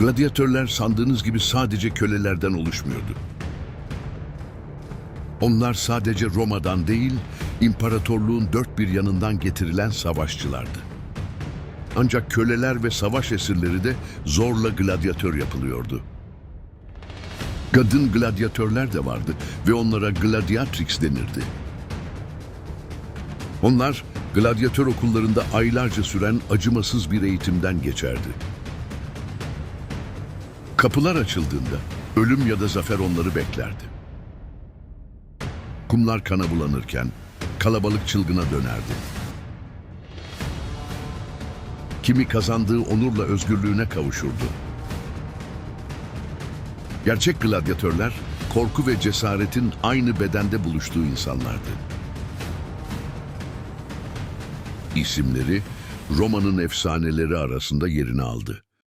Gladyatörler sandığınız gibi sadece kölelerden oluşmuyordu. Onlar sadece Roma'dan değil, imparatorluğun dört bir yanından getirilen savaşçılardı. Ancak köleler ve savaş esirleri de zorla gladyatör yapılıyordu. Kadın gladyatörler de vardı ve onlara gladiatrix denirdi. Onlar gladyatör okullarında aylarca süren acımasız bir eğitimden geçerdi. Kapılar açıldığında ölüm ya da zafer onları beklerdi. Kumlar kana bulanırken kalabalık çılgına dönerdi. Kimi kazandığı onurla özgürlüğüne kavuşurdu. Gerçek gladyatörler korku ve cesaretin aynı bedende buluştuğu insanlardı. İsimleri Roma'nın efsaneleri arasında yerini aldı.